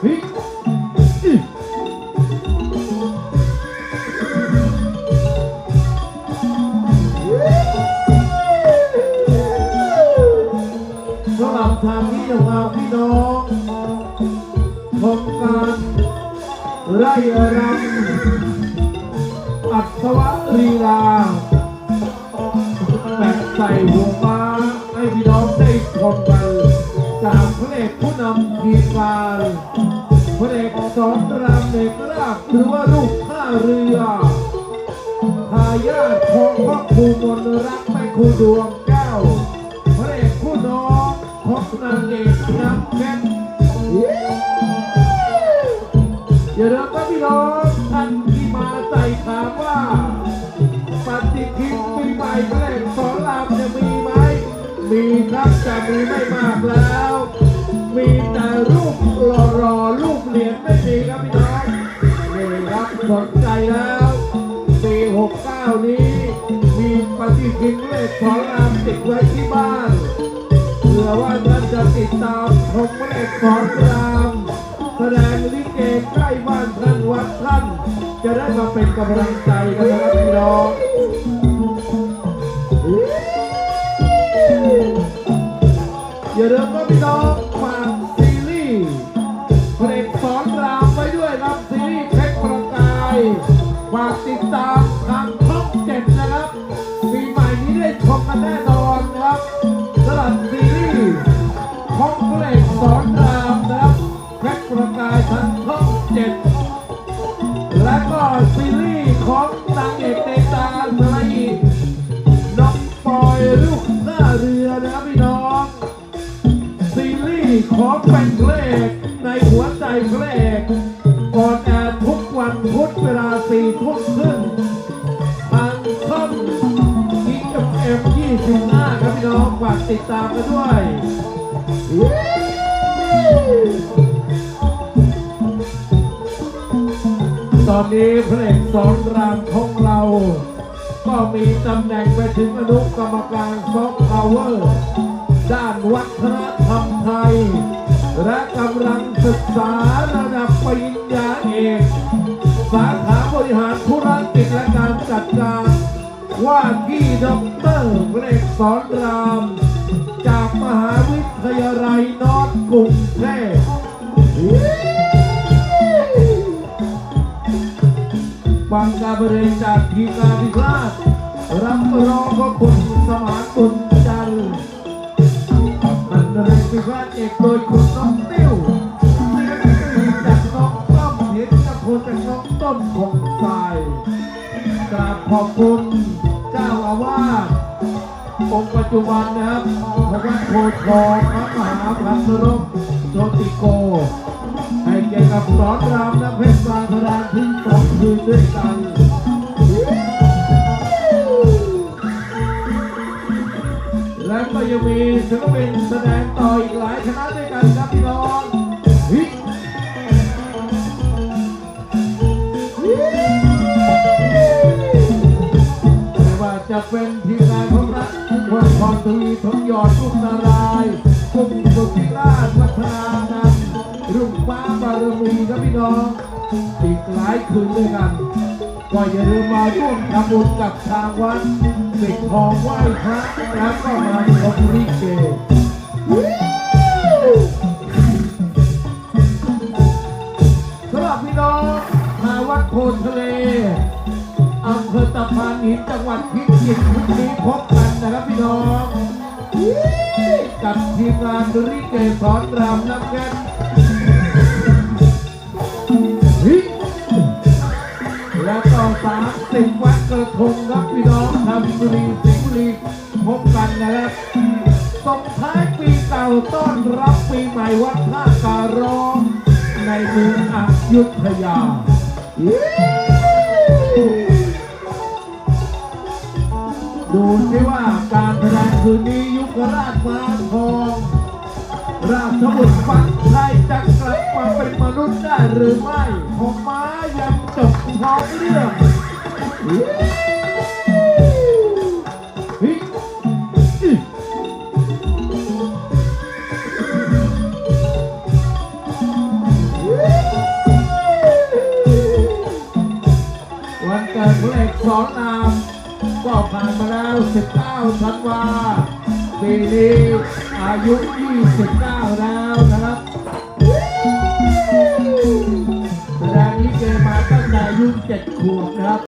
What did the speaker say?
เฮ้ยอื้อสำหรับทางนี้ของเราพี่น้องโครงการไร่รำอัศวลีลาแบบใส่หัวมา ได้ชมกันจากพระเอกผู้นำทีมงานพระเอกสอนรามเอกราชหรือว่าลูกท่าเรือทายาทของพระครูมนรักแม่ครูดวงแก้วพระเอกผู้น้องของนางเอกน้ำเพชรอย่าลืมนะพี่น้องท่านที่มาใส่ถามว่าปฏิทินปีใหม่แรก มีครับจะมีไม่มากแล้ว มีแต่รูปรอๆรูปเหรียญไม่มีครับพี่น้องนี่ครับสนใจแล้วปี69 นี้ มีปฏิทินเลขสอนรามติดไว้ที่บ้านเผื่อว่าท่านจะติดตามชมเลขสอนรามแสดงลิเกใกล้บ้านท่านวัดท่าน จะได้มาเป็นกำลังใจกันนะครับพี่น้อง อย่าลืมว่าพี่น้องฝากซีรีส์เพลงสอนรามไว้ด้วยครับซีรีส์เพชรประกายฝากติดตามทางช่องเจ็ดนะครับปีใหม่นี้ได้ชมกันแน่นอนครับสำหรับซีรีส์ของเพลงสอนรามนะครับเพชรประกายทางช่องเจ็ดและก็ซีรีส์ของนางเอกในตาสไล ของเป็นเพลงในหัวใจเพลงก่อนแอร์ทุกวันพุธเวลาสี่ทุ่มครึ่งทางช่องทีเอ็มเอ็มยี่สิบห้าครับพี่น้องฝากติดตามกันด้วยตอนนี้เพลงสอนรามของเรา ก็มีตำแหน่งไปถึงอนุกรรมการซอฟต์พาวเวอร์ ด้านวัฒนธรรมไทย และกำลังศึกษาระดับปริญญาเอก สาขาบริหารธุรกิจและการจัดการว่าที่ด็อกเตอร์เลงสอนราม จากมหาวิทยาลัยนอร์ทกรุงเทพฟังการบริจาคทีมงานพิพาทรับรองพระคุณสมานบุญจันทร์ อันเรพิพาเอกโดยคุณน้องติ้วมีจากน้องต้อมเห็นกับคนจากน้องต้นของทรายกราบขอบคุณเจ้าอาวาสองค์ปัจจุบันนะครับพระวัดโพธิ์ทองพระมหาพัสรมโชติโก ให้เกี่ยวกับสอนรามและเพชรกลางสถานที่สองคืนด้วยกัน ยังมีศิลปินแสดงต่ออีกหลายคณะด้วยกันครับพี่น้องไม่ว่าจะเป็นทีมงานของรัฐวันพรทวีทองหยอดลูกนารายณ์กุ้งสุธิราชวัฒนานันรุ่งฟ้าบารมีครับพี่น้อง อีกหลายคืนด้วยกัน ก็อย่าลืมมาร่วมทำบุญกับทางวัดสิกทองไหว้พระแล้วก็มาชมลิเกสำหรับพี่น้องมาวัดโพนทะเลอำเภอตะพานหินจังหวัดพิจิตรพรุ่งนี้พบกันนะครับพี่น้อง กับทีมงานลิเกสอนรามน้ำแก้ แล้วก็สามสิบวัดกระทงรับพี่น้องทำบุรีสิงห์บุรีพบกันนะครับส่งท้ายปีเก่าต้อนรับปีใหม่วัดท่าการร้องในเมืองอยุธยาดูสิว่าการแสดงคืนนี้ยุคราชมาทอง ราชบุตรฝันไทยจะกลับมาเป็นมนุษย์ได้หรือไม่ผมมา กันจบพร้อมเรื่องวันเกิดพระเอกสองนามก็ผ่านมาแล้ว 19ธันวาปีนี้อายุ 29 แล้วุเจ็ดขวบนครับ